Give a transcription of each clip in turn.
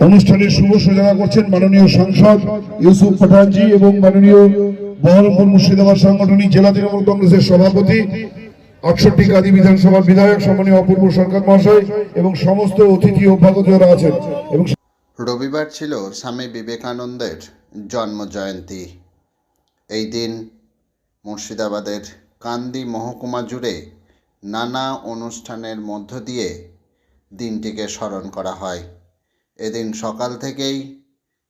অনুষ্ঠানের শুভ সূচনা করছেন মাননীয় সাংসদ ইউসুফ পাঠানজি এবং মাননীয় বহরমপুর মুর্শিদাবাদ সাংগঠনিক জেলা তৃণমূল কংগ্রেসের সভাপতি, আটষট্টি কাদি বিধানসভার বিধায়ক, সম্মানীয় অপূর্ব সরকার মহাশয় এবং সমস্ত অতিথি অভ্যাগত যারা আছেন এবং রবিবার ছিল স্বামী বিবেকানন্দের জন্ম জয়ন্তী এই দিন মুর্শিদাবাদের কান্দি মহকুমা জুড়ে নানা অনুষ্ঠানের মধ্য দিয়ে দিনটিকে স্মরণ করা হয়। এদিন সকাল থেকেই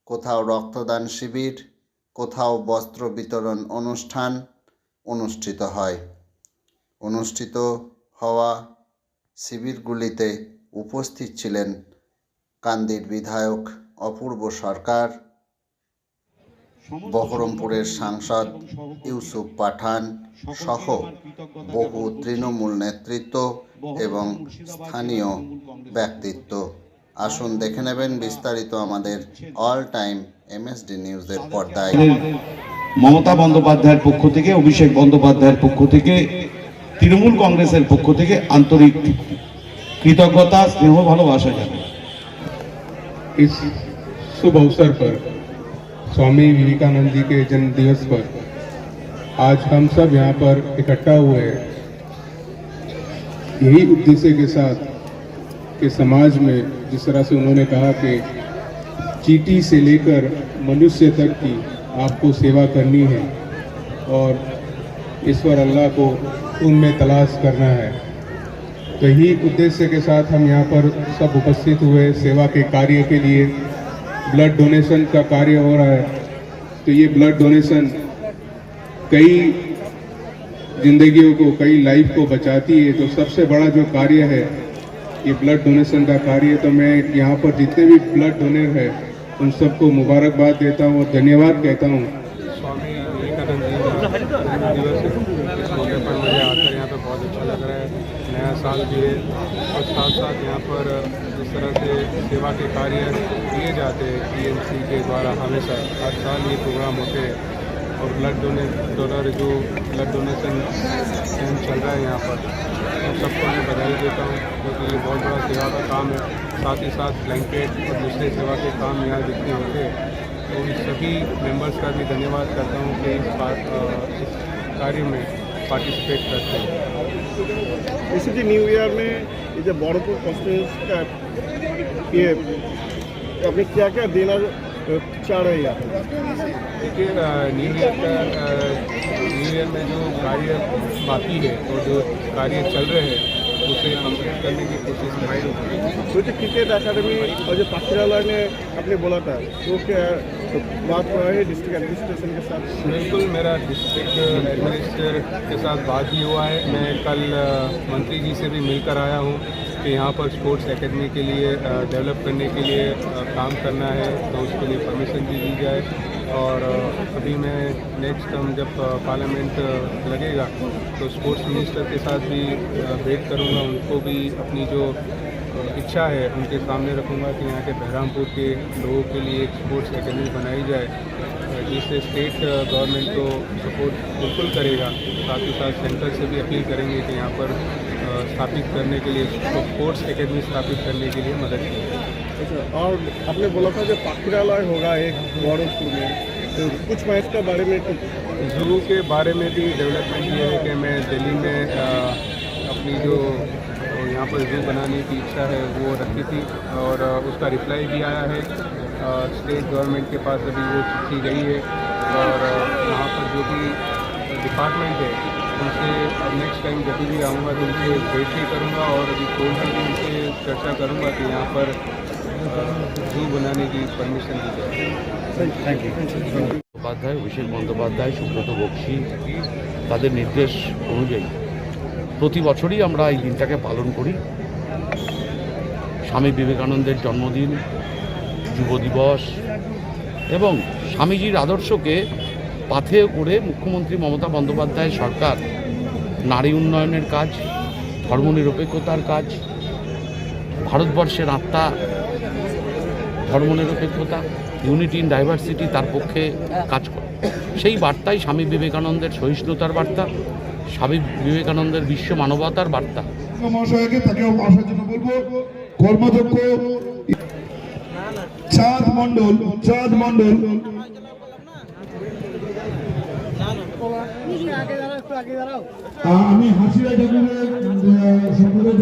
কোথাও রক্তদান শিবির, কোথাও বস্ত্র বিতরণ অনুষ্ঠান অনুষ্ঠিত হয়। অনুষ্ঠিত হওয়া শিবিরগুলিতে উপস্থিত ছিলেন কান্দির বিধায়ক অপূর্ব সরকার, বহরমপুরের সাংসদ ইউসুফ পাঠান সহ বহু তৃণমূল নেতৃত্ব এবং স্থানীয় ব্যক্তিত্ব। আসুন দেখে নেবেন বিস্তারিত আমাদের অল টাইম এমএসডি নিউজের পর্দায় মমতা বন্দ্যোপাধ্যায়ের পক্ষ থেকে অভিষেক বন্দ্যোপাধ্যায়ের পক্ষ থেকে তৃণমূল কংগ্রেসের পক্ষ থেকে আন্তরিক কৃতজ্ঞতা স্নেহ ভালোবাসা জানাই इस शुभ अवसर पर स्वामी विवेकानंद जी के जन्म दिवस पर आज हम सब यहाँ पर इकट्ठा हुए हैं यही उद्देश्य के साथ कि समाज में जिस तरह से उन्होंने कहा कि चीटी से लेकर मनुष्य तक की आपको सेवा करनी है और ईश्वर अल्लाह को उनमें तलाश करना है। तो ही उद्देश्य के साथ हम यहाँ पर सब उपस्थित हुए सेवा के कार्य के लिए। ब्लड डोनेशन का कार्य हो रहा है। तो ये ब्लड डोनेशन कई जिंदगियों को, कई लाइफ को बचाती है। तो सबसे बड़ा जो कार्य है ये ब्लड डोनेशन का कार्य तो मैं यहाँ पर जितने भी ब्लड डोनर है, उन सबको मुबारकबाद देता हूँ और धन्यवाद कहता हूँ। स्वामी विवेकानंद जी पर मुझे आकर यहाँ पे बहुत अच्छा लग रहा है। नया साल भी है और साथ साथ यहाँ पर जिस तरह से सेवा के कार्य किए जाते हैं टीएमसी के द्वारा हमेशा, हर साल ये प्रोग्राम होते हैं। और ब्लड डोनेट डोनर जो ब्लड डोनेशन कैंप चल रहा है यहाँ पर तो सबको मैं बधाई देता हूँ क्योंकि ये बहुत बड़ा सेवा का काम है। साथ ही साथ ब्लैंकेट और दूसरे सेवा के काम यहाँ जितने होते तो उन सभी मेंबर्स का भी धन्यवाद करता हूँ कि इस, बात इस कार्य में पार्टिसिपेट करते हैं। इसी न्यू ईयर में इसे बॉर्डर कॉन्फ्रेंस का ये अभी क्या क्या देना अ, चाह रहे हैं। आप देखिए न्यू ईयर का न्यू ईयर में जो कार्य बाकी है और जो कार्य चल रहे हैं उसे कंप्लीट करने की कोशिश करेंगे तो जो क्रिकेट अकादमी और जो पाखिरालय ने आपने बोला था तो क्या तो बात हुआ है डिस्ट्रिक्ट एडमिनिस्ट्रेशन के साथ? बिल्कुल मेरा डिस्ट्रिक्ट एडमिनिस्ट्रेटर के साथ बात भी हुआ है। मैं कल मंत्री जी से भी मिलकर आया हूँ। कि यहाँ पर स्पोर्ट्स एकेडमी के लिए डेवलप करने के लिए काम करना है तो उसके लिए परमिशन भी दी जाए। और अभी मैं नेक्स्ट टर्म जब पार्लियामेंट लगेगा तो स्पोर्ट्स मिनिस्टर के साथ भी भेंट करूँगा, उनको भी अपनी जो इच्छा है उनके सामने रखूँगा कि यहाँ के बहरामपुर के लोगों के लिए एक स्पोर्ट्स एकेडमी बनाई जाए जिससे स्टेट गवर्नमेंट को सपोर्ट बिल्कुल करेगा। साथ ही साथ सेंटर से भी अपील करेंगे कि यहाँ पर स्थापित करने के लिए स्पोर्ट्स एकेडमी स्थापित करने के लिए मदद करें। अच्छा और आपने बोला था जो पाखिरालय होगा एक बड़पुर में तो कुछ मैच के बारे में जू के बारे में भी डेवलपमेंट ये है कि मैं दिल्ली में अ, अपनी जो अ, यहाँ पर जू बनाने की इच्छा है वो रखी थी और अ, उसका रिप्लाई भी आया है अ, स्टेट गवर्नमेंट के पास अभी वो चिट्ठी गई है और अ, यहाँ पर जो भी डिपार्टमेंट है उनसे अब नेक्स्ट टाइम जब भी आऊँगा तो उनसे भेंट भी करूँगा और अभी कोल में भी उनसे चर्चा करूँगा कि यहाँ पर जू बनाने की परमिशन दी जाए বন্দ্যোপাধ্যায় অভিষেক বন্দ্যোপাধ্যায় সুব্রত বক্সি তাদের নির্দেশ অনুযায়ী প্রতি বছরই আমরা এই দিনটাকে পালন করি। স্বামী বিবেকানন্দের জন্মদিন, যুব দিবস এবং স্বামীজির আদর্শকে পাথেয় করে মুখ্যমন্ত্রী মমতা বন্দ্যোপাধ্যায় সরকার নারী উন্নয়নের কাজ, ধর্মনিরপেক্ষতার কাজ, ভারতবর্ষের আত্মা, ধর্মনিরপেক্ষতা ইউনিটি ইন ডাইভার্সিটি তার পক্ষে কাজ করে। সেই বার্তাই স্বামী বিবেকানন্দের সহিষ্ণুতার বার্তা। স্বামী বিবেকানন্দের বিশ্ব মানবতার বার্তা। মহাশয়কে বলব চাঁদ চাঁদ আমি হাসিরা ঠাকুরের